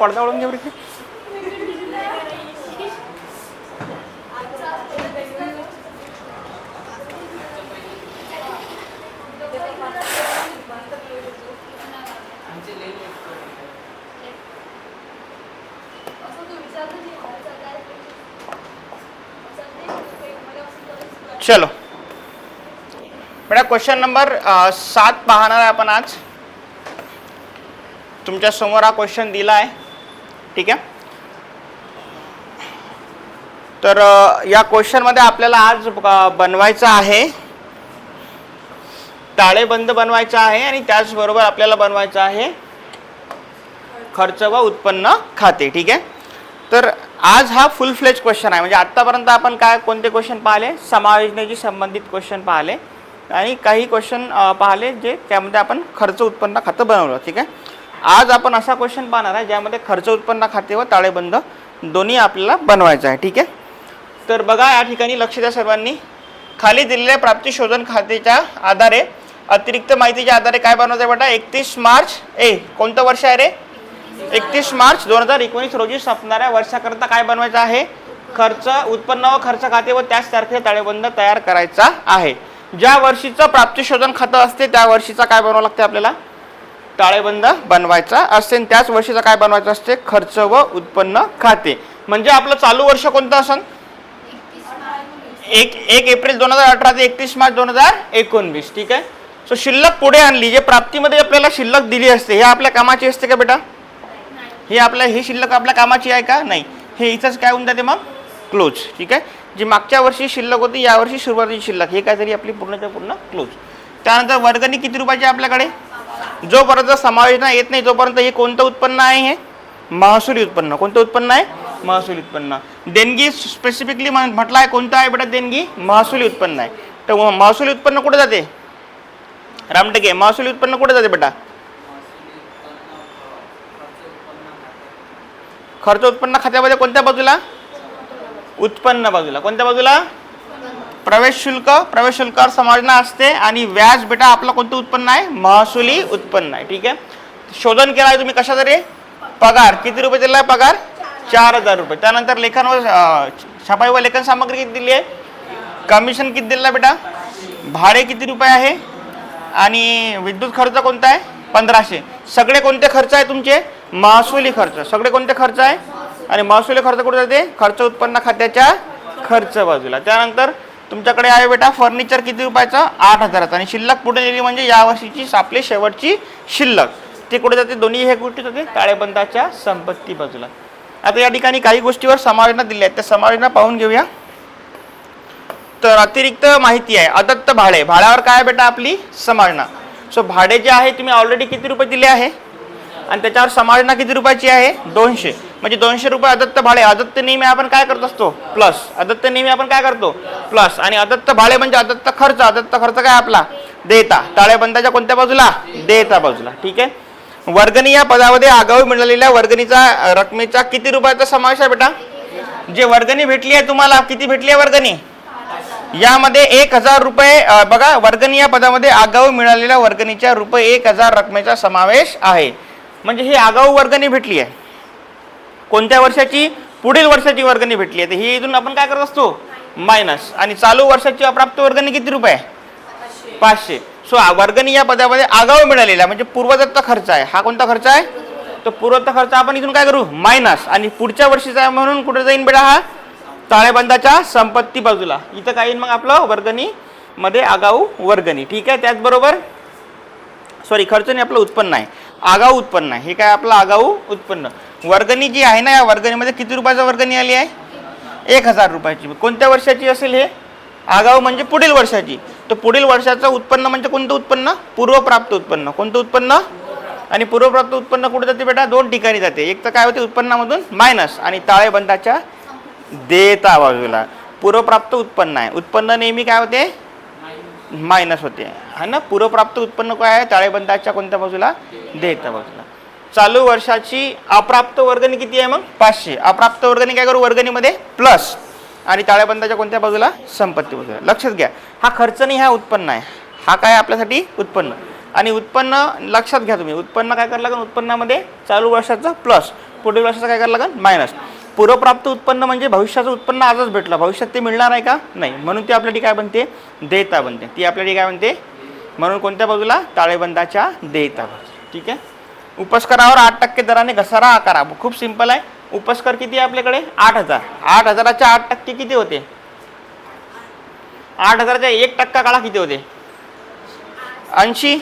पडदा ओळून घेऊ रे चलो. बेटा क्वेश्चन नंबर सात पाहणार आहे आपण आज. तुमच्यासमोर हा क्वेश्चन दिला आहे ठीक आहे? तर या क्वेश्चनमध्ये आपल्याला आज बनवायचं आहे. ताळेबंद बनवायचा आहे आणि त्याचबरोबर आपल्याला बनवायचं आहे खर्च व उत्पन्न खाते ठीक आहे? तर आज हा फुल फ्लेज क्वेश्चन आहे. म्हणजे आत्तापर्यंत आपण काय कोणते क्वेश्चन पाहिले? समायोजनेशी संबंधित क्वेश्चन पाहिले. आणि काही क्वेश्चन पाहिले जे त्यामध्ये आपण खर्च उत्पन्न खातं बनवलं ठीक आहे? आज आपण असा क्वेश्चन पाहणार आहे ज्यामध्ये खर्च उत्पन्न खाते व ताळेबंद दोन्ही आपल्याला बनवायचं आहे ठीक आहे? तर बघा या ठिकाणी लक्ष द्या सर्वांनी. खाली दिलेल्या प्राप्ती शोधन खात्याच्या आधारे अतिरिक्त माहितीच्या आधारे काय बनवायचं आहे बेटा? एकतीस मार्च ए कोणतं वर्ष आहे रे? एकतीस मार्च दोन हजार एकोणीस रोजी संपणाऱ्या वर्षाकरता काय बनवायचं आहे? खर्च उत्पन्न व खर्च खाते व त्याच तारखेला ताळेबंद तयार करायचा आहे. ज्या वर्षीचं प्राप्ती शोधन खातं असते त्या वर्षीचा काय बनवावं लागते आपल्याला? ताळेबंद बनवायचा असते आणि त्याच वर्षीचा काय बनवायचं असते? खर्च व उत्पन्न खाते. म्हणजे आपलं चालू वर्ष कोणतं असन? एक एक एप्रिल दोन हजार अठरा ते एकतीस मार्च दोन हजार एकोणवीस ठीक आहे? सो शिल्लक पुढे आणली. जे प्राप्तीमध्ये आपल्याला शिल्लक दिली असते हे आपल्या कामाची असते का बेटा? हे आपल्या ही शिल्लक आपल्या कामाची आहे का? नाही. हे इथंच काय होऊन जाते मग? क्लोज ठीक आहे? जी मागच्या वर्षी शिल्लक होती यावर्षी सुरुवातीची शिल्लक. हे काहीतरी आपली पूर्णच्या पूर्ण क्लोज. त्यानंतर वर्गणी किती रुपयाची आहे आपल्याकडे? जोपर्यंत समायोजना येत नाही तोपर्यंत हे कोणतं उत्पन्न आहे हे? महसुली उत्पन्न. कोणतं उत्पन्न आहे? महसुली उत्पन्न. देणगी स्पेसिफिकली म्हटलं आहे कोणतं आहे बेटा देणगी? महसुली उत्पन्न आहे. तर महसुली उत्पन्न कुठे जाते? रामटेके महसुली उत्पन्न कुठे जाते बेटा? खर्च उत्पन्न खात्यामध्ये कोणत्या बाजूला? उत्पन्न बाजूला. कोणत्या बाजूला? प्रवेश शुल्क प्रवेश शुल्कावर समायोजना असते आणि व्याज बेटा आपलं कोणतं उत्पन्न आहे? महसुली उत्पन्न आहे ठीक आहे? शोधन केलं आहे तुम्ही कशा तरी पगार. किती रुपये दिला आहे पगार? चार हजार रुपये. त्यानंतर लेखन व छपाई व लेखन सामग्री किती दिली आहे? कमिशन किती दिलं बेटा? भाडे किती रुपये आहे? आणि विद्युत खर्च कोणता आहे? पंधराशे. सगळे कोणते खर्च आहे तुमचे? महसुली खर्च. सगळे कोणते खर्च आहे? आणि महसुली खर्च कुठे जाते? खर्च उत्पन्न खात्याच्या खर्च बाजूला. त्यानंतर तुमच्याकडे आहे बेटा फर्निचर किती रुपयाचं? आठ हजाराचं. आणि शिल्लक पुढे नेली म्हणजे या वर्षीची आपली शेवटची शिल्लक. ते कुठे जाते? दोन्ही हे गोष्टी जाते ताळेबंदाच्या संपत्ती बाजूला. आता या ठिकाणी काही गोष्टीवर समायोजना दिल्या आहेत. त्या समायोजना पाहून घेऊया. तर अतिरिक्त माहिती आहे. अदत्त भाडे. भाड्यावर काय बेटा आपली? समायोजना सो भाडे जे आहे तुम्ही ऑलरेडी किती रुपये दिले आहे? आणि त्याच्यावर समायोजना किती रुपयाची आहे? दोनशे. म्हणजे दोनशे रुपये अदत्त भाडे. अदत्त नेहमी आपण काय करत असतो? प्लस अदत्त नेहमी आपण काय करतो? प्लस आणि अदत्त भाडे म्हणजे अदत्त खर्च. अदत्त खर्च काय आपला? देता. ताळेबंदाच्या कोणत्या बाजूला? देता बाजूला. ठीक आहे? वर्गणी या पदामध्ये आगाऊ मिळालेल्या वर्गणीचा रकमेचा किती रुपयाचा समावेश आहे बेटा? जे वर्गणी भेटली आहे तुम्हाला किती भेटली आहे वर्गणी? यामध्ये एक हजार रुपये बघा वर्गणी या पदामध्ये आगाऊ मिळालेल्या वर्गणीच्या रुपये एक हजार रकमेचा समावेश आहे. म्हणजे ही आगाऊ वर्गणी भेटली आहे. कोणत्या वर्षाची? पुढील वर्षाची वर्गणी भेटली आहे. तर ही इथून आपण काय करत असतो? मायनस. आणि चालू वर्षाची अप्राप्त वर्गणी किती रुपये? आहे? पाचशे सो वर्गणी या पदामध्ये आगाऊ मिळालेला म्हणजे पूर्वदत्त खर्च आहे. हा कोणता खर्च आहे? तो पूर्वदत्त खर्च आपण इथून काय करू? मायनस. आणि पुढच्या वर्षीचा आहे म्हणून कुठे जाईन बेटा हा? ताळेबंदाच्या संपत्ती बाजूला. इथं काय येईल मग आपलं? वर्गणी मध्ये आगाऊ वर्गणी. ठीक आहे? त्याचबरोबर सॉरी खर्च नाही आपलं उत्पन्न आहे. आगाऊ उत्पन्न आहे. हे काय आपलं आगाऊ उत्पन्न? वर्गणी जी आहे ना या वर्गणीमध्ये किती रुपयाचा वर्गणी आली आहे? एक हजार रुपयाची. कोणत्या वर्षाची असेल हे? आगाऊ म्हणजे पुढील वर्षाची. तर पुढील वर्षाचं उत्पन्न म्हणजे कोणतं उत्पन्न? पूर्वप्राप्त उत्पन्न. कोणतं उत्पन्न? आणि पूर्वप्राप्त उत्पन्न कुठे जाते बेटा? दोन ठिकाणी जाते. एक तर काय होते? उत्पन्नामधून मायनस आणि ताळेबंदाच्या देता बाजूला पूर्वप्राप्त उत्पन्न आहे. उत्पन्न नेहमी काय होते? मायनस होते. है ना? पूर्वप्राप्त उत्पन्न काय आहे? ताळेबंदाच्या कोणत्या बाजूला? देता बाजूला चालू वर्षाची अप्राप्त वर्गणी किती आहे मग? पाचशे. अप्राप्त वर्गणी काय करू? वर्गणीमध्ये प्लस आणि ताळेबंदाच्या कोणत्या बाजूला? संपत्ती बाजूला. लक्षात घ्या. हा खर्च नाही हा उत्पन्न आहे. हा काय आपल्यासाठी? उत्पन्न. आणि उत्पन्न लक्षात घ्या तुम्ही. उत्पन्न काय करायला लागेल? उत्पन्नामध्ये चालू वर्षाचं प्लस पुढील वर्षाचं काय करायला लागेल? मायनस पूर्वप्राप्त उत्पन्न म्हणजे भविष्याचं उत्पन्न आजच भेटलं. भविष्यात ते मिळणार आहे का? नाही. म्हणून ती आपल्यासाठी काय बनते? देयता बनते. ती आपल्यासाठी काय बनते? म्हणून कोणत्या बाजूला? ताळेबंदाच्या देयता ठीक आहे? उपस्करावर आठ टक्के दराने घसारा आकारा. खूप सिंपल आहे. उपस्कर किती आहे आपल्याकडे? आठ हजार. आठ हजाराच्या आठ टक्के किती होते? आठ हजाराच्या एक टक्का काळा किती होते? ऐंशी.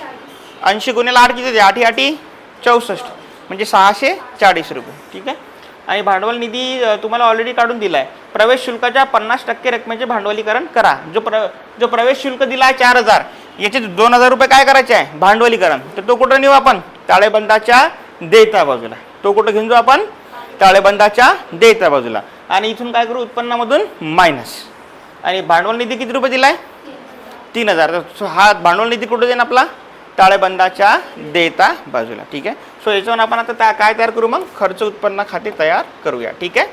ऐंशी गुन्ह्याला आठ किती होते? आठी आठी चौसष्ट. म्हणजे सहाशे चाळीस रुपये. ठीक आहे? आणि भांडवल निधी तुम्हाला ऑलरेडी काढून दिला आहे प्रवेश शुल्काच्या पन्नास टक्के रकमेचे भांडवलीकरण करा. जो प्र जो प्रवेश शुल्क दिला आहे चार हजार याचे दोन हजार रुपये काय करायचे आहे? भांडवलीकरण. तर तो कुठं नेऊ आपण? ताळेबंदाच्या देता बाजूला. तो कुठं घेऊन जाऊ आपण? ताळेबंदाच्या देता बाजूला. आणि इथून काय करू? उत्पन्नामधून मायनस आणि भांडवल निधी किती रुपये दिला आहे तीन हजार. तर हा भांडवल निधी कुठं देईन आपला? ताळेबंदाच्या देता बाजूला. ठीक आहे? सो याच्यावर आपण आता त्या काय तयार करू मग? खर्च उत्पन्न खाते तयार करूया. ठीक आहे?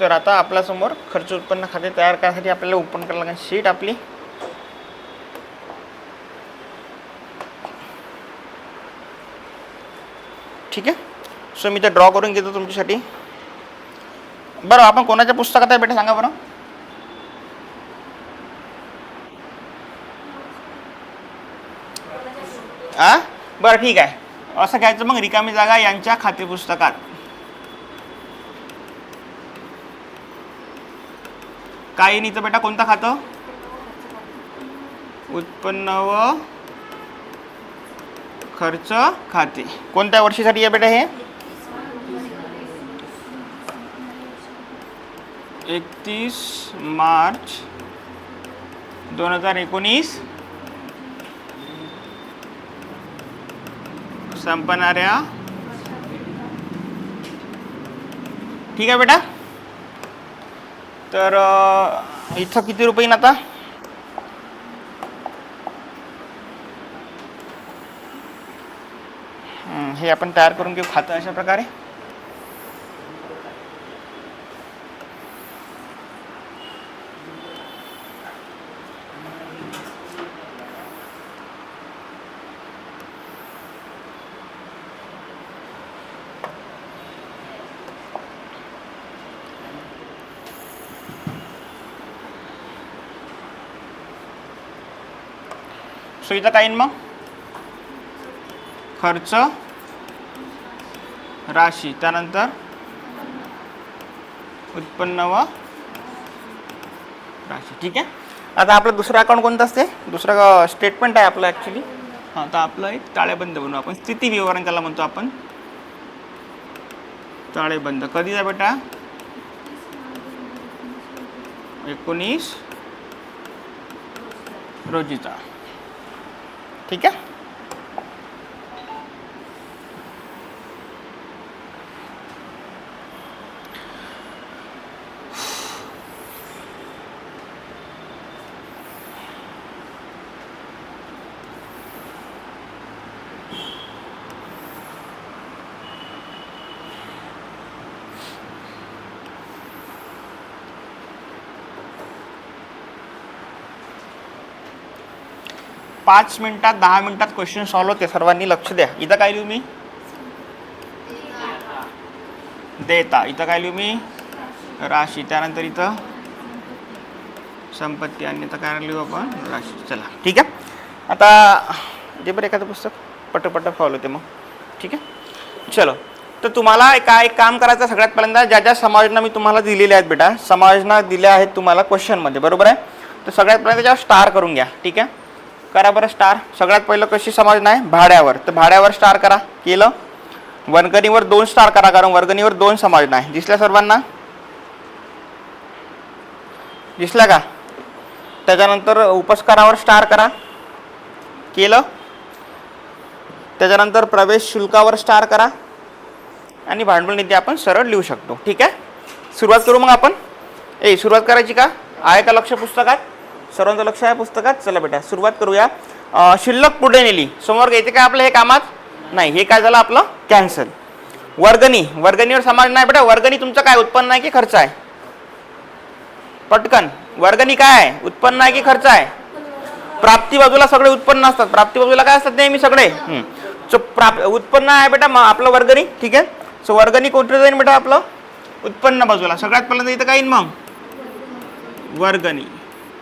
तर आता आपल्यासमोर खर्च उत्पन्न खाते तयार करण्यासाठी आपल्याला ओपन करायला लागेल शीट आपली. ठीक आहे? सो मी ते ड्रॉ करून घेतो तुमच्यासाठी. बरं आपण कोणाच्या पुस्तकात आहे बेटा? सांगा बरं. हां बरं ठीक आहे. असं घ्यायचं मग रिकामी जागा यांच्या खाते पुस्तकात. काय येईन बेटा कोणतं खातं? उत्पन्न व खर्च खाते. कोणत्या वर्षीसाठी आहे बेटा हे? एकतीस मार्च दोन हजार एकोणीस. संपणाऱ्या. ठीक आहे बेटा. तर इथं किती रुपये आता? हे आपण तयार करून घेऊ खातं अशा प्रकारे. सो इथं काय मग? खर्च? राशी त्यानंतर उत्पन्न व राशी. ठीक आहे? आता आपलं दुसरं अकाउंट कोणतं असते? दुसरं स्टेटमेंट आहे आपलं ॲक्च्युली हां तर आपलं एक ताळेबंद बनवू आपण. स्थिती विवरण त्याला म्हणतो आपण. ताळेबंद कधीचा बेटा? एकोणीस रोजीचा. ठीक आहे? पाच मिनिटात दहा मिनिटात क्वेश्चन सॉल्व्ह होते. सर्वांनी लक्ष द्या. इथं काय लिहू मी? देता. इथं काय लिहू मी? राशी. त्यानंतर इथं संपत्ती. आणि इथं काय लिहू आपण? राशी. चला. ठीक आहे? आता जे बरं एखादं पुस्तक पटपट फॉलो होते मग. ठीक आहे? चलो. तर तुम्हाला काय एक काम करायचं सगळ्यात पहिल्यांदा? ज्या ज्या समायोजना मी तुम्हाला दिलेल्या आहेत बेटा समायोजना दिल्या आहेत तुम्हाला क्वेश्चनमध्ये बरोबर आहे? तर सगळ्यात पहिल्यांदा त्याच्यावर स्टार करून घ्या. ठीक आहे? करा बरं स्टार. सगळ्यात पहिलं कशी समायोजना आहे भाड्यावर. तर भाड्यावर स्टार करा. केलं? वर्गणीवर दोन स्टार करा कारण वर्गणीवर दोन समायोजना आहे दिसल्या सर्वांना? दिसल्या का? त्याच्यानंतर उपस्कारावर स्टार करा. केलं? त्याच्यानंतर प्रवेश शुल्कावर स्टार करा. आणि भांडवल निधी आपण सरळ लिहू शकतो. ठीक आहे? सुरुवात करू मग आपण. ए सुरुवात करायची का? आहे का लक्ष पुस्तकात? सर्वांचं लक्ष आहे पुस्तकात. चला बेटा सुरुवात करूया. शिल्लक पुढे नेली. समोर येते काय आपलं हे कामात? नाही हे काय झालं आपलं? कॅन्सल वर्गणी. वर्गणीवर समाज नाही बेटा. वर्गणी तुमचं काय? उत्पन्न आहे की खर्च आहे? पटकन. वर्गणी काय आहे? उत्पन्न आहे की खर्च आहे? प्राप्ती बाजूला सगळे उत्पन्न असतात. प्राप्ती बाजूला काय असतात नेहमी सगळे? सो प्राप उत्पन्न आहे बेटा. मग आपलं वर्गणी. ठीक आहे? सो वर्गणी कोणतं जाईल बेटा आपलं? उत्पन्न बाजूला. सगळ्यात पहिल्यांदा इथं काय येईल मग? वर्गणी.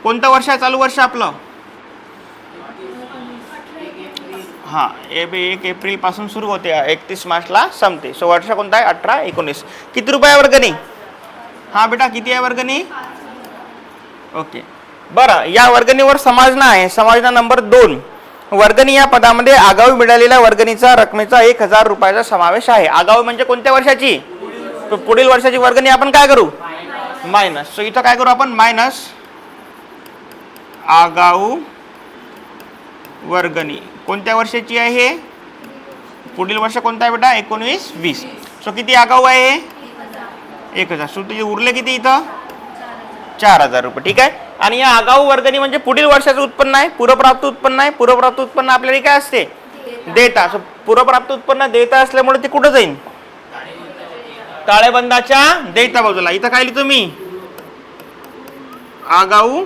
कोणतं वर्ष आहे? चालू वर्ष आपलं? हां ए बी एक एप्रिलपासून सुरू होते. एकतीस मार्चला संपते. सो वर्ष कोणता आहे? अठरा एकोणीस. किती रुपये आहे वर्गणी? हां बेटा किती आहे वर्गणी? ओके. बरं या वर्गणीवर समाजना आहे समाजना नंबर दोन. वर्गणी या पदामध्ये आगाऊ मिळालेल्या वर्गणीचा रकमेचा एक हजार रुपयाचा समावेश आहे. आगाऊ म्हणजे कोणत्या वर्षाची? पुढील वर्षाची वर्गणी आपण काय करू? मायनस. सो इथं काय करू आपण? मायनस. आगाऊ वर्गणी. कोणत्या वर्षाची आहे? पुढील वर्ष कोणतं आहे बेटा? एकोणवीस वीस. सो किती आगाऊ आहे? हे एक हजार. सो तुझे उरले किती इथं? चार हजार रुपये. ठीक आहे? आणि या आगाऊ वर्गणी म्हणजे पुढील वर्षाचं उत्पन्न आहे. पूर्वप्राप्त उत्पन्न आहे. पूर्वप्राप्त उत्पन्न आपल्याला काय असते? देता. सो पूर्वप्राप्त उत्पन्न देता असल्यामुळे ते कुठं जाईल ताळेबंदाच्या देता बाजूला. इथं काय लिहितो मी? आगाऊ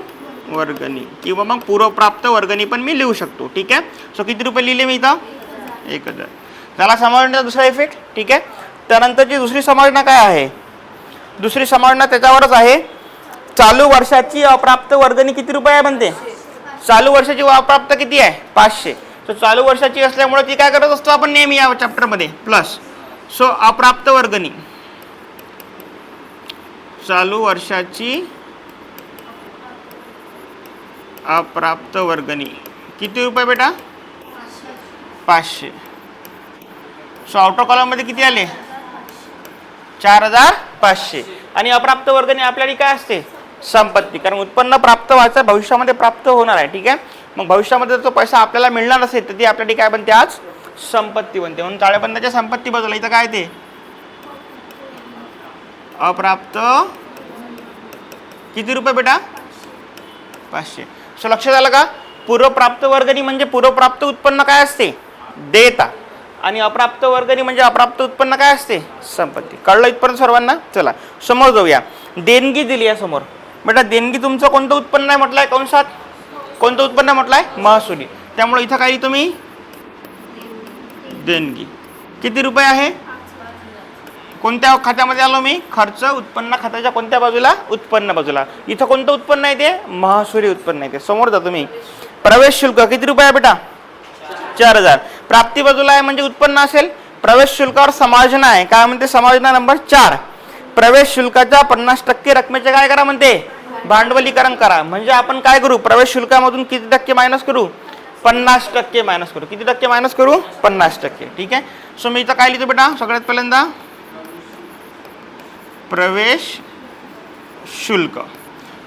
वर्गणी. किंवा मग पूर्वप्राप्त वर्गणी पण मी लिहू शकतो. ठीक आहे? सो किती रुपये लिहिले मी इथं? एक हजार. त्याला समाजण्याचा दुसरा इफेक्ट ठीक आहे? त्यानंतरची दुसरी समाजना काय आहे? दुसरी समाजना त्याच्यावरच आहे. चालू वर्षाची अप्राप्त वर्गणी किती रुपये आहे म्हणते? चालू वर्षाची अप्राप्त किती आहे? पाचशे. सो चालू वर्षाची असल्यामुळे ती काय करत असतो आपण नेहमी या चॅप्टरमध्ये प्लस सो अप्राप्त वर्गणी. चालू वर्षाची अप्राप्त वर्गणी. किती रुपये बेटा? पाचशे. सो आउटर कॉलममध्ये किती आले? चार हजार पाचशे. आणि अप्राप्त वर्गणी आपल्याला काय असते? संपत्ती. कारण उत्पन्न प्राप्त व्हायचं भविष्यामध्ये प्राप्त होणार आहे ठीक आहे? मग भविष्यामध्ये जर तो पैसा आपल्याला मिळणार असेल तर ती आपल्याला काय बनते आज? संपत्ती बनते. म्हणून ताळेबंदाच्या संपत्ती बाजूला इथं काय ते? अप्राप्त किती रुपये बेटा? पाचशे. सो लक्षात आलं का? पूर्वप्राप्त वर्गणी म्हणजे पूर्वप्राप्त उत्पन्न काय असते? देता. आणि अप्राप्त वर्गणी म्हणजे अप्राप्त उत्पन्न काय असते? संपत्ती. कळलं इथपर्यंत सर्वांना? चला. समोर जाऊया. देणगी दिली आहे समोर. बेटा देणगी तुमचं कोणतं उत्पन्न आहे म्हटलंय? कंसात? कोणतं उत्पन्न म्हटलंय? महसुली. त्यामुळे इथं काही तुम्ही? देणगी. किती रुपये आहे? कोणत्या खात्यामध्ये आलो मी? खर्च उत्पन्न खात्याच्या कोणत्या बाजूला? उत्पन्न बाजूला. इथं कोणतं उत्पन्न आहे ते? महसुली उत्पन्न आहे ते. समोर जातो मी प्रवेश शुल्क किती रुपये आहे बेटा? चार हजार. प्राप्ती बाजूला आहे म्हणजे उत्पन्न असेल. प्रवेश शुल्कावर समायोजन आहे. काय म्हणते? समायोजना नंबर चार. प्रवेश शुल्काच्या पन्नास टक्के रकमेचे काय करा म्हणते? भांडवलीकरण करा. म्हणजे आपण काय करू? प्रवेश शुल्कामधून किती टक्के मायनस करू? पन्नास टक्के मायनस करू. किती टक्के मायनस करू? पन्नास टक्के. ठीक आहे? सो मी इथं काय लिहितो बेटा? सगळ्यात पहिल्यांदा प्रवेश शुल्क.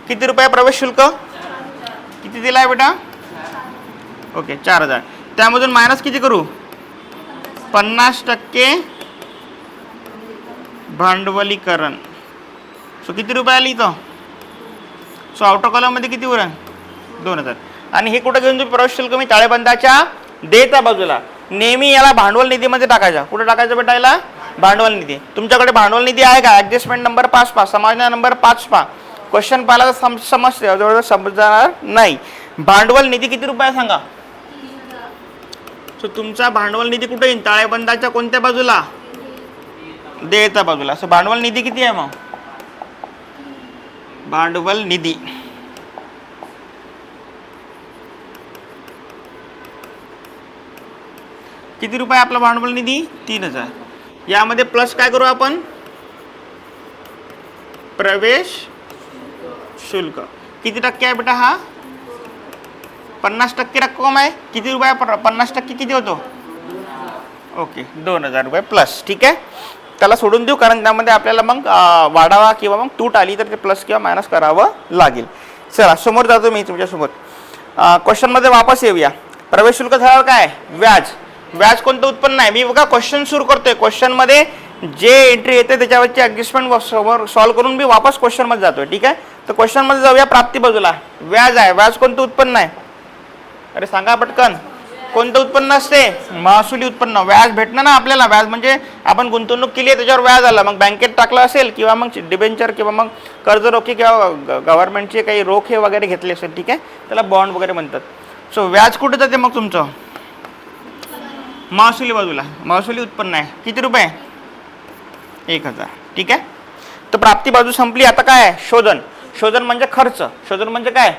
किती रुपये प्रवेश शुल्क? किती दिला आहे बेटा? ओके चार हजार. त्यामधून मायनस किती करू? पन्नास टक्के भांडवलीकरण. सो किती रुपये आली इथं? सो आउटर कॉलममध्ये किती उरण दोन हजार. आणि हे कुठं घेऊन तुम्ही प्रवेश शुल्क मी ताळेबंदाच्या देता बाजूला. नेहमी याला भांडवल निधीमध्ये टाकायचा. कुठं टाकायचं बेटा याला? भांडवल निधी. तुमच्याकडे भांडवल निधी आहे का? ॲडजस्टमेंट नंबर पाच पा समाजना नंबर पाच पा क्वेश्चन पाहिला तर सम समजते जवळजवळ समजणार नाही. भांडवल निधी किती रुपये आहे सांगा? सो तुमचा भांडवल निधी कुठे येईल? ताळेबंदाच्या कोणत्या बाजूला? देता बाजूला. असं भांडवल निधी किती आहे मग? भांडवल निधी. किती रुपये आपला भांडवल निधी? तीन हजार. यामध्ये प्लस काय करू आपण? प्रवेश शुल्क. किती टक्के आहे बेटा हा? पन्नास टक्के रक्कम आहे. किती रुपये पन्नास टक्के किती होतो? ओके दोन हजार रुपये प्लस ठीक आहे? त्याला सोडून देऊ कारण त्यामध्ये आपल्याला मग वाढावा किंवा मग तूट आली तर ते प्लस किंवा मायनस करावं लागेल. चला समोर जातो मी तुमच्यासोबत. क्वेश्चनमध्ये वापस येऊया. प्रवेश शुल्क झाल्यावर काय? व्याज. व्याज कोणतं उत्पन्न आहे? मी बघा क्वेश्चन सुरू करतोय. क्वेश्चनमध्ये जे एंट्री येते त्याच्यावरची ॲडजस्टमेंट समोर सॉल्व्ह करून मी वापस क्वेश्चनमध्ये जातोय ठीक आहे? तर क्वेश्चनमध्ये जाऊया प्राप्ती बाजूला. व्याज आहे. व्याज कोणतं उत्पन्न आहे? अरे सांगा पटकन. कोणतं उत्पन्न असते? महसुली उत्पन्न. व्याज भेटणं ना आपल्याला. व्याज म्हणजे आपण गुंतवणूक केली आहे त्याच्यावर व्याज आलं. मग बँकेत टाकलं असेल किंवा मग डिबेंचर किंवा मग कर्जरोखे किंवा गव्हर्नमेंटचे काही रोखे वगैरे घेतले असेल ठीक आहे? त्याला बॉन्ड वगैरे म्हणतात. सो व्याज कुठे जाते मग तुमचं? महसुली बाजूला. महसुली उत्पन्न आहे. किती रुपये? एक हजार. ठीक आहे? तर प्राप्ती बाजू संपली. आता काय आहे? शोधन. शोधन म्हणजे खर्च. शोधन म्हणजे काय?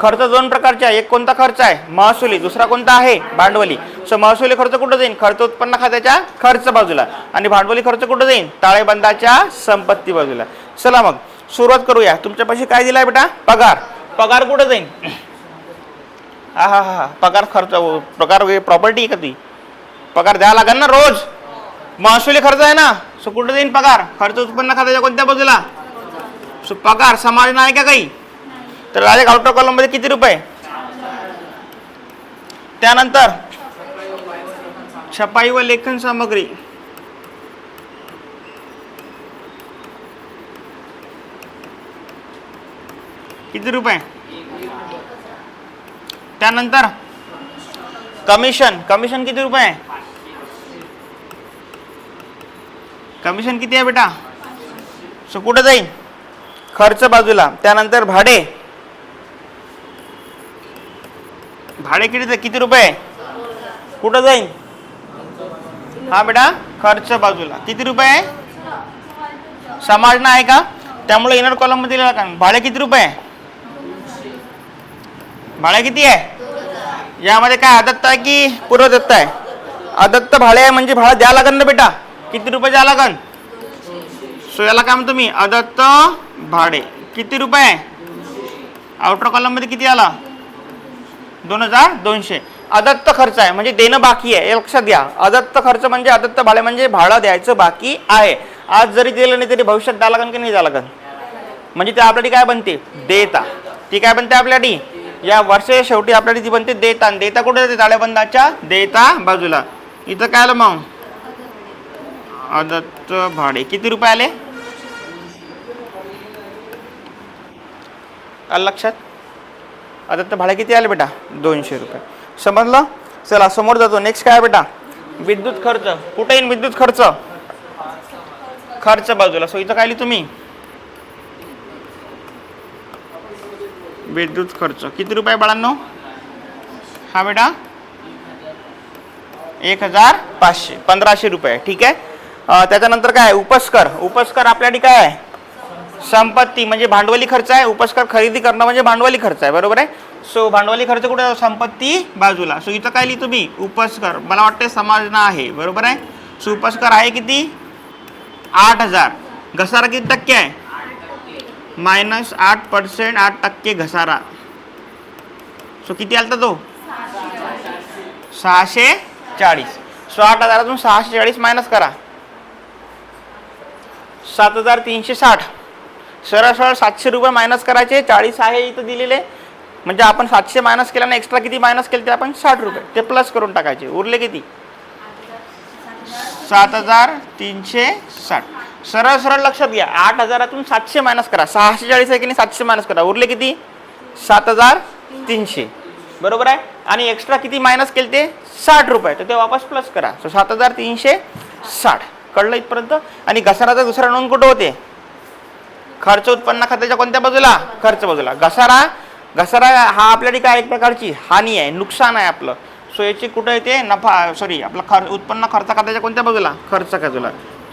खर्च दोन प्रकारचे आहे. एक कोणता खर्च आहे? महसुली दुसरा कोणता आहे? भांडवली. सो महसुली खर्च कुठं जाईल खर्च उत्पन्न खात्याच्या खर्च बाजूला. आणि भांडवली खर्च कुठं जाईल ताळेबंदाच्या संपत्ती बाजूला. चला मग सुरुवात करूया. तुमच्यापाशी काय दिलाय बेटा? पगार. पगार कुठं जाईल हा हा हा पगार खर्च पगार प्रॉपर्टी आहे का ती? पगार द्यावा लागेल ना रोज? महसुली खर्च आहे ना? सो कुठं देईन पगार? खर्च उत्पन्न खात्याच्या कोणत्या बाजूला? सो पगार समाज नाही का काही? तर राजा गावटो कॉलममध्ये किती रुपये? त्यानंतर छपाई व लेखन सामग्री. किती रुपये? त्यानंतर कमिशन. कमिशन किती रुपये आहे कमिशन किती आहे बेटा? सो कुठं जाईल खर्च बाजूला. त्यानंतर भाडे. भाडे किती किती रुपये? कुठं जाईल हा बेटा खर्च बाजूला. किती रुपये आहे? समाजना आहे का? त्यामुळे इनर कॉलममध्ये का भाडे किती रुपये? भाडे किती आहे? यामध्ये काय अदत्त आहे की पूर्वदत्त आहे? अदत्त भाडे आहे म्हणजे भाडं द्या लागन ना बेटा. किती रुपये द्या लागन सो याला काय म्हणतो मी अदत्त भाडे. किती रुपये? आहे आउटर कॉलममध्ये किती आला? दोन हजार दोनशे. अदत्त खर्च आहे म्हणजे देणं बाकी आहे. लक्षात घ्या. अदत्त खर्च म्हणजे अदत्त भाडे म्हणजे भाडं द्यायचं बाकी आहे. आज जरी दिलं नाही तरी भविष्यात द्या लागन की नाही द्या लागन म्हणजे ते आपल्यासाठी काय बनते? देता. ती काय बनते आपल्यासाठी? या वर्षाच्या शेवटी आपल्याला ती बनते देता. आणि देता कुठे जाते ताळेबंदाच्या देता बाजूला. इथं काय आलं मग? अदत्त भाडे. किती रुपये आले? आलं लक्षात? अदत्त भाडे किती आले बेटा? दोनशे रुपये. समजलं? चला समोर जातो. नेक्स्ट काय बेटा? विद्युत खर्च. कुठे येईल विद्युत खर्च? खर्च बाजूला. सो इथं काय लिहितो तुम्ही विद्युत खर्च. किती रुपये बाळांनो? हा बेटा? एक हजार पाचशे पंधराशे रुपये. ठीक आहे? त्याच्यानंतर काय उपस्कर. उपस्कर आपल्यासाठी काय आहे? संपत्ती म्हणजे भांडवली खर्च आहे. उपस्कर खरेदी करणं म्हणजे भांडवली खर्च आहे बरोबर आहे? सो भांडवली खर्च कुठे संपत्ती बाजूला. सो इथं काय लिहितो तुम्ही उपस्कर. मला वाटते समाजना आहे बरोबर आहे? सो उपस्कर आहे किती? आठ हजार. घसारा किती टक्के आहे? मायनस आठ पर्सेंट आठ टक्के घसारा. सो किती आलता तो? सहाशे चाळीस. सो आठ हजारातून सहाशे चाळीस मायनस करा. सात हजार तीनशे साठ. सरळ सरळ सातशे रुपये मायनस करायचे. चाळीस आहे इथं दिलेले. म्हणजे आपण सातशे मायनस केल्याने एक्स्ट्रा किती मायनस केले ते आपण साठ रुपये. ते प्लस करून टाकायचे. उरले किती? सात हजार तीनशे साठ. सरळ सरळ लक्षात घ्या. आठ हजारातून सातशे मायनस करा. सहाशे चाळीस आहे की नाही सातशे मायनस करा. उरले किती? सात हजार तीनशे. बरोबर आहे? आणि एक्स्ट्रा किती मायनस केले ते? साठ रुपये. तर ते वापस प्लस करा. सो सात हजार तीनशे साठ. कळलं इथपर्यंत? आणि घसाराचा दुसरा नोंद कुठं होते? खर्च उत्पन्न खात्याच्या कोणत्या बाजूला? खर्च बाजूला. घसारा घसारा हा आपल्या काय एक प्रकारची हानी आहे नुकसान आहे आपलं. सो याची कुठं येते? नफा सॉरी आपलं खर्च उत्पन्न खर्च खात्याच्या कोणत्या बाजूला? खर्च बाजूला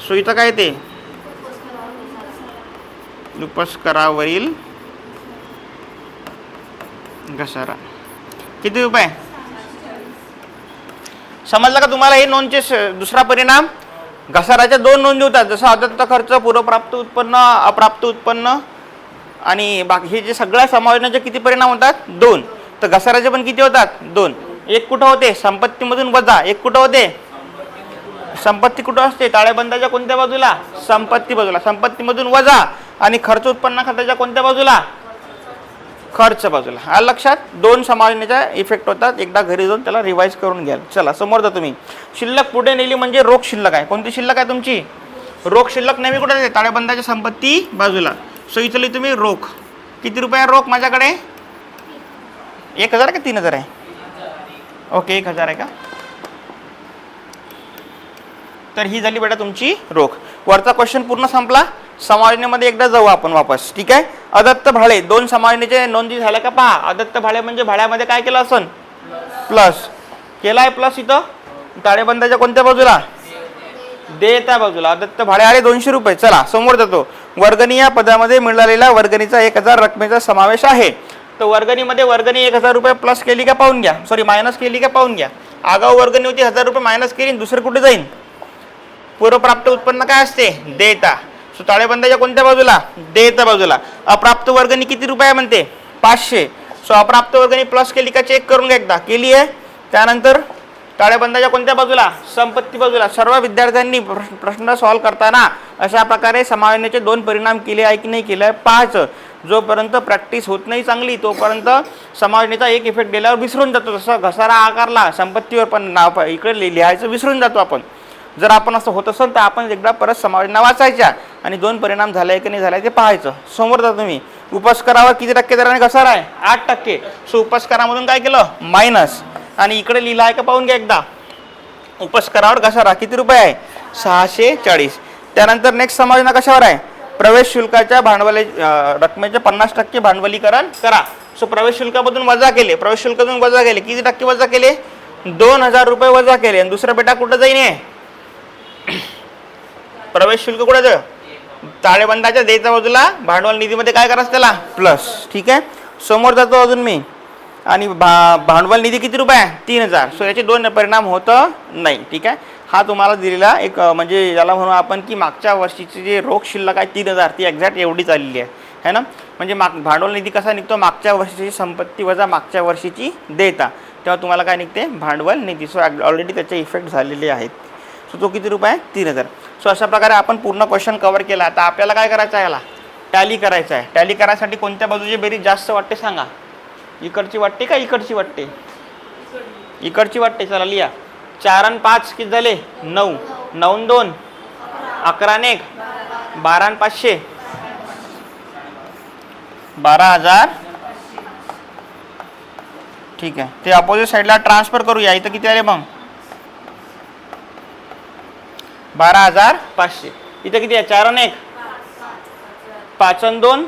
सो इथं काय येते? उपस्करावरील घसारा. किती रुपये? समजलं का तुम्हाला हे नोंदचे दुसरा परिणाम? घसाराच्या दोन नोंदी होतात जसं अदत्त खर्च पूर्वप्राप्त उत्पन्न अप्राप्त उत्पन्न आणि बाकी हे जे सगळ्या समायोजनाचे किती परिणाम होतात? दोन. तर घसाराचे पण किती होतात? दोन. एक कुठं होते? संपत्तीमधून वजा. एक कुठं होते? संपत्ती कुठं असते? ताळेबंदाच्या कोणत्या बाजूला? संपत्ती बाजूला. संपत्तीमधून वजा आणि खर्च उत्पन्न खात्याच्या कोणत्या बाजूला? खर्च बाजूला. हा लक्षात? दोन समायोजनाच्या इफेक्ट होतात. एकदा घरी जाऊन त्याला रिवाईज करून घ्याल. चला समोर जा तुम्ही. शिल्लक पुढे नेली म्हणजे रोख शिल्लक आहे. कोणती शिल्लक आहे तुमची? रोख शिल्लक नेहमी कुठे आहे? ताळेबंदाच्या संपत्ती बाजूला. सो इथली तुम्ही रोख. किती रुपये आहे रोख माझ्याकडे? एक हजार का तीन हजार आहे? ओके एक हजार आहे का? तर ही झाली बेटा तुमची रोख. वरचा क्वेश्चन पूर्ण संपला. समायोजनेमध्ये एकदा जाऊ आपण वापस ठीक आहे? अदत्त भाडे दोन समायोजनेचे नोंदी झाल्या का पहा? अदत्त भाडे म्हणजे भाड्यामध्ये काय केलं असन? प्लस. केला आहे प्लस इथं? ताळेबंदाच्या कोणत्या बाजूला? देता बाजूला. अदत्त भाडे आले दोनशे रुपये. चला समोर जातो. वर्गणी या पदामध्ये मिळालेल्या वर्गणीचा एक हजार रकमेचा समावेश आहे. तर वर्गणीमध्ये वर्गणी एक हजार रुपये प्लस केली का पाहून घ्या. सॉरी मायनस केली का पाहून घ्या. आगाऊ वर्गणी होती हजार रुपये मायनस केली दुसरं कुठे जाईन? पूर्वप्राप्त उत्पन्न काय असते? देता. सो ताळेबंदाच्या कोणत्या बाजूला? देयच्या बाजूला. अप्राप्त वर्गणी किती रुपये म्हणते? पाचशे. सो अप्राप्त वर्गणी प्लस केली का चेक करून घ्या एकदा. केली आहे. त्यानंतर ताळेबंदाच्या कोणत्या बाजूला? संपत्ती बाजूला. सर्व विद्यार्थ्यांनी प्रश्न- प्रश्न सॉल्व्ह करताना अशा प्रकारे समायोजनेचे दोन परिणाम केले आहे की नाही केले आहे? पाहायचं जोपर्यंत प्रॅक्टिस होत नाही चांगली तोपर्यंत समायोजनेचा एक इफेक्ट गेल्यावर विसरून जातो. जसं घसारा आकारला संपत्तीवर पण नाव इकडे लि- लिहायचं विसरून जातो आपण. जर आपण असं होत असेल तर आपण एकदा परत समायोजना वाचायच्या आणि दोन परिणाम झाले की नाही झालाय ते पाहायचं. समोर जा तुम्ही उपस्करावर किती टक्के दराने घसारा आहे? आठ टक्के. सो उपस्करामधून काय केलं? मायनस. आणि इकडे लिहिलं आहे का? पाहून घ्या एकदा. उपस्करावर घसारा किती रुपये आहे? सहाशे चाळीस. त्यानंतर नेक्स्ट समायोजना कशावर आहे? प्रवेश शुल्काच्या भांडवली रकमेचे पन्नास टक्के भांडवलीकरण करा. सो प्रवेश शुल्कामधून वजा केले. प्रवेश शुल्कातून वजा केले. किती टक्के वजा केले? दोन हजार रुपये वजा केले. आणि दुसरा बेटा कुठं जाईन आहे प्रवेश शुल्क कुठे ताळेबंदाच्या द्यायच्या बाजूला भांडवल निधीमध्ये काय करायचं त्याला? प्लस ठीक आहे? समोर जातो अजून मी. आणि भा भांडवल निधी किती रुपये आहे? तीन हजार. सो याचे दोन परिणाम होतं नाही. ठीक आहे? हा तुम्हाला दिलेला एक म्हणजे याला म्हणू आपण की मागच्या वर्षीची जे रोख शिल्लक आहे तीन हजार ती एक्झॅक्ट एवढीच आलेली आहे. है ना? म्हणजे माग भांडवल निधी कसा निघतो? मागच्या वर्षीची संपत्ती वजा मागच्या वर्षीची देता तेव्हा तुम्हाला काय निघते? भांडवल निधी. सो ऑलरेडी त्याचे इफेक्ट झालेले आहेत. सो तो किती रुपये? तीन हजार. सो अशा प्रकारे आपण पूर्ण क्वेश्चन कवर केला. आता आपल्याला काय करायचं आहे याला? टॅली करायचं आहे. टॅली करायसाठी कोणत्या बाजूची बेरीज जास्त वाटते सांगा. इकडची वाटते का इकडची वाटते? इकडची वाटते. चला लिहा. चार आणि पाच किती झाले? नऊ. नऊ दोन. अकरा एक. बारा आणि पाचशे. बारा हजार. ठीक आहे. ते अपोजिट साईडला ट्रान्सफर करूया. इथं किती आले मग? बारा हजार पाचशे. इथं किती आहे? चार आणि एक. पाच दोन.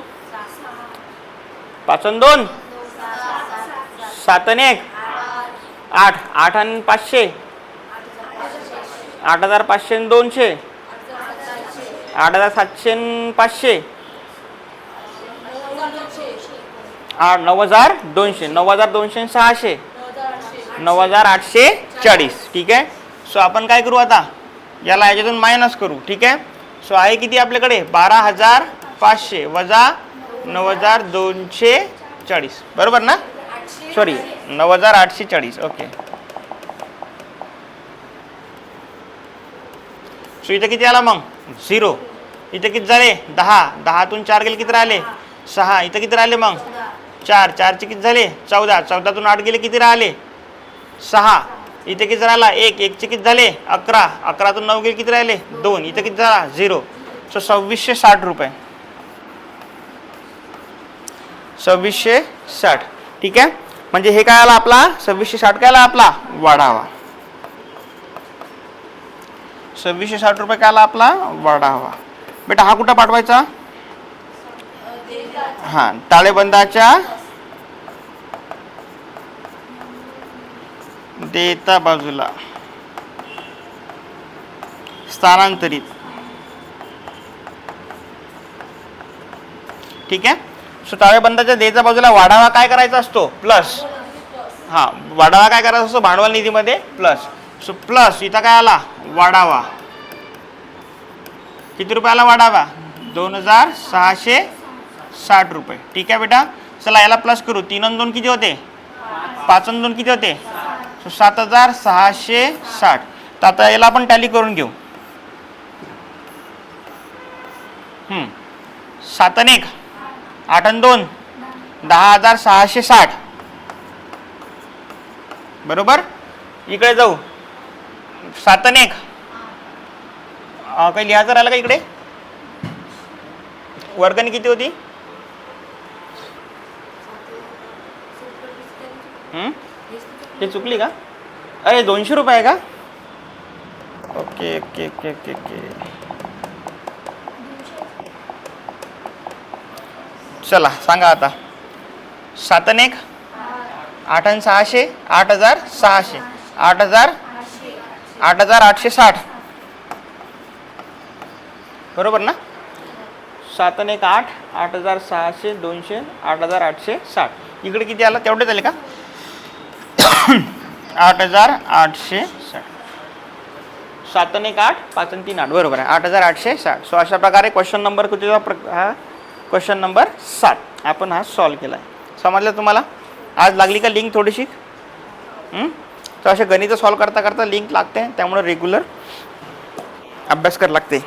पाचन दोन. सात आणि एक. आठ. आठ आणि पाचशे. आठ हजार पाचशे आणि दोनशे. आठ हजार सातशे आणि पाचशे. आठ नऊ हजार दोनशे. नऊ हजार दोनशे सहाशे. नऊ हजार आठशे चाळीस. ठीक आहे? सो आपण काय करू आता? याला याच्यातून मायनस करू ठीक आहे? सो आहे किती आपल्याकडे? बारा हजार पाचशे वजा नऊ हजार दोनशे चाळीस. बरोबर ना? सॉरी नऊ हजार आठशे चाळीस. ओके सो इथं किती आला मग? झिरो इथं किती झाले? दहा. दहातून चार गेले किती राहिले? सहा. इथं किती राहिले मग? चार. चारचे किती झाले? चौदा. चौदातून आठ गेले किती राहिले? सहा. इथे किती राहिला? एक. एकचे किती झाले? अकरा. अकरातून नऊ गेले किती राहिले? दोन. इथे किती झाला? झिरो. सो सव्वीसशे साठ रुपये. सव्वीसशे साठ. ठीक आहे? म्हणजे हे काय आला आपला? सव्वीसशे साठ काय आला आपला? वाढावा. सव्वीसशे साठ रुपये काय आला आपला? वाढावा. बेटा हा कुठं पाठवायचा? हां ताळेबंदाच्या देता बाजूला. स्थानांतरित. ठीक आहे? सो ताळेबंदाच्या देच्या बाजूला वाढावा काय करायचा असतो? प्लस हां वाढावा काय करायचा असतो? भांडवल निधीमध्ये प्लस सो प्लस इथं काय आला? वाढावा. किती रुपयाला वाढावा? दोन हजार सहाशे साठ रुपये. ठीक आहे बेटा? चला याला प्लस करू. तीन दोन किती होते? पाच दोन किती होते? सो सात हजार सहाशे साठ. तर आता याला आपण टॅली करून घेऊ. सात आणि एक. आठ आणि दोन. दहा हजार सहाशे साठ. बरोबर? इकडे जाऊ. सात आणि एक. अं, काही लिहायचं राहिलं का इकडे? वर्गणी किती होती? हम्म? हे चुकली का? अरे दोनशे रुपये आहे का? Okay okay okay okay okay. चला सांगा आता. सात आणि एक? आठ आणि सहाशे? आठ हजार सहाशे. आठ हजार? आठ हजार आठशे साठ. बरोबर ना? सात आणि एक आठ आठ हजार सहाशे दोनशे आठ हजार आठशे साठ. इकडे किती आला? तेवढे झाले का? आठ हजार आठशे साठ. सात आणि एक आठ पाच आणि तीन आठ. बरोबर आहे. आठ हजार आठशे साठ. सो अशा प्रकारे क्वेश्चन नंबर कितीचा प्र हा? क्वेश्चन नंबर सात. आपण हा सॉल्व केला आहे समजलं तुम्हाला? आज लागली का लिंक थोडीशी? तर असे गणितं सॉल्व करता करता लिंक लागते. त्यामुळे रेग्युलर अभ्यास करायला लागते.